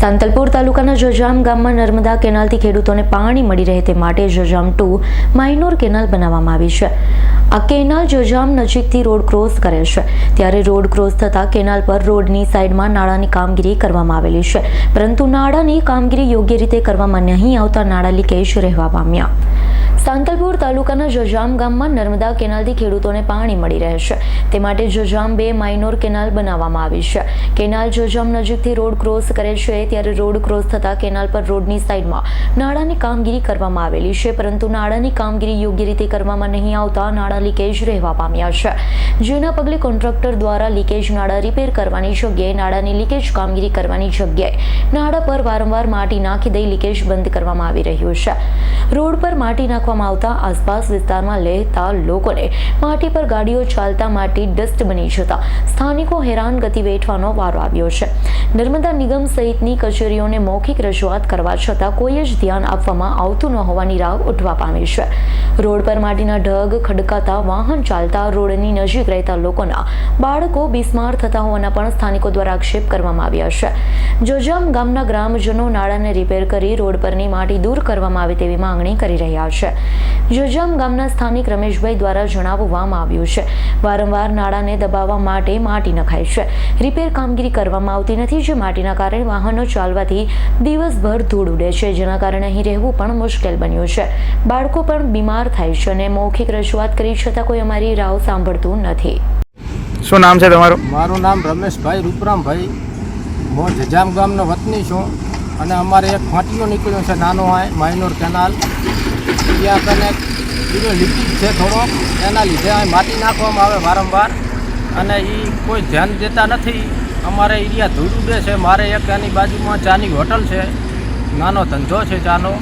સાંતલપુર તાલુકાના જજામ ગામમાં નર્મદા કેનાલથી ખેડૂતોને પાણી મળી રહે તે માટે જજામ ટુ માઇનોર કેનાલ બનાવવામાં આવી છે. આ કેનાલ જજામ નજીકથી રોડ ક્રોસ કરે છે. ત્યારે રોડ ક્રોસ થતાં કેનાલ પર રોડની સાઈડમાં નાળાની કામગીરી કરવામાં આવેલી છે. પરંતુ નાળાની કામગીરી યોગ્ય રીતે કરવામાં નહીં આવતા નાળા લીકેજ રહેવા પામ્યા. સાંતલપુર તાલુકાના જજામ ગામમાં નર્મદા કેનાલથી ખેડૂતોને પાણી મળી રહે છે. તે માટે જજામ બે માઇનોર કેનાલ બનાવવામાં આવી છે. કેનાલ જજામ નજીકથી રોડ ક્રોસ કરે છે ત્યારે રોડ ક્રોસ થતાં કેનાલ પર રોડની સાઈડમાં નાળાની કામગીરી કરવામાં આવેલી છે, પરંતુ નાળાની કામગીરી યોગ્ય રીતે કરવામાં નહીં આવતા નાળા લીકેજ રહેવા પામ્યા છે. જેના પગલે કોન્ટ્રાક્ટર દ્વારા લીકેજ નાળા રિપેર કરવાની જગ્યાએ નાળાની લીકેજ કામગીરી કરવાની જગ્યાએ નાળા પર વારંવાર માટી નાખી દઈ લીકેજ બંધ કરવામાં આવી રહ્યું છે. રોડ પર માટી નાખવામાં આવતા આસપાસ વિસ્તારમાં લેતા લોકોને માટી પર ગાડીઓ ચાલતા માટી ડસ્ટ બની જતા સ્થાનિકો હેરાન ગતિ વેઠવાનો વારો આવ્યો છે. નર્મદા નિગમ સહિતની કચેરીઓને મૌખિક રજૂઆત કરવા છતાં કોઈ જ ધ્યાન આપવામાં આવતું ન હોવાની રાગ ઉઠવા પામી છે. રોડ પર માટીના ઢગ ખડકાતા વાહન ચાલતા રોડની નજીક રહેતા લોકોના બાળકો બિસ્માર થતા હોવાના પણ સ્થાનિકો દ્વારા આક્ષેપ કરવામાં આવ્યા છે. જોજામ ગામના ગ્રામજનો નાળાને રિપેર કરી રોડ પરની માટી દૂર કરવામાં આવે તેવી માંગણી કરી રહ્યા છે. જોજામ ગામના સ્થાનિક રમેશભાઈ દ્વારા જણાવવામાં આવ્યું છે. વારંવાર નાળાને દબાવવા માટે માટી નખાય છે. રિપેર કામગીરી કરવામાં આવતી નથી જે માટીના કારણે વાહનો ચાલવાથી દિવસભર ધૂળ ઉડે છે. જેના કારણે અહીં રહેવું પણ મુશ્કેલ બન્યું છે. બાળકો પણ બીમાર થાય છે અને મૌખિક રજૂઆત કરી છતાં કોઈ અમારી રાવ સાંભળતું નથી. શું નામ છે તમારું? મારું નામ રમેશભાઈ રૂપરામભાઈ. હું જજામ ગામનો વતની છું અને અમારે એક ફાંટીઓ નીકળ્યો છે નાનો આ માઇનોર કેનાલ. ત્યાં કને બીજો લીકેજ છે થોડોક એના લીધે અહીં માટી નાખવામાં આવે વારંવાર. અને એ કોઈ ધ્યાન દેતા નથી. અમારે એરિયા ધૂળ ઉડે છે. મારે એક એની બાજુમાં ચાની હોટલ છે. નાનો ધંધો છે ચાનો.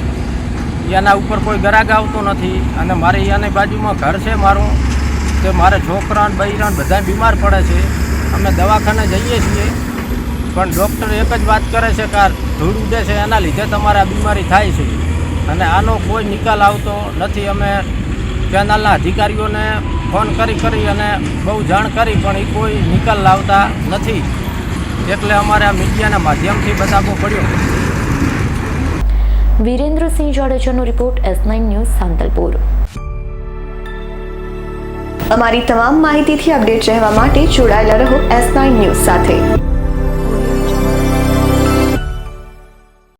એના ઉપર કોઈ ગરાગ આવતો નથી. અને મારે એની બાજુમાં ઘર છે મારું. તે મારે છોકરા ને બૈરા બધા બીમાર પડે છે. અમે દવાખાને જઈએ છીએ. પણ ડૉક્ટર એક જ વાત કરે છે કે ધૂળ ઉડે છે. એના લીધે તમારે આ બીમારી થાય છે. અને આનો કોઈ નિકાલ આવતો નથી. અમે કેનાલના અધિકારીઓને ફોન કરી કરી અને બહુ જાણ કરી, પણ એ કોઈ નિકાલ લાવતા નથી. એટલે અમારે આ મીડિયાના માધ્યમથી બતાવવો પડ્યો. Virendrasinh જાડેજાનો report S nine news Santalpur. અમારી તમામ માહિતીથી અપડેટ રહેવા માટે જોડાયેલા રહો એસ નાઇન ન્યૂઝ સાથે.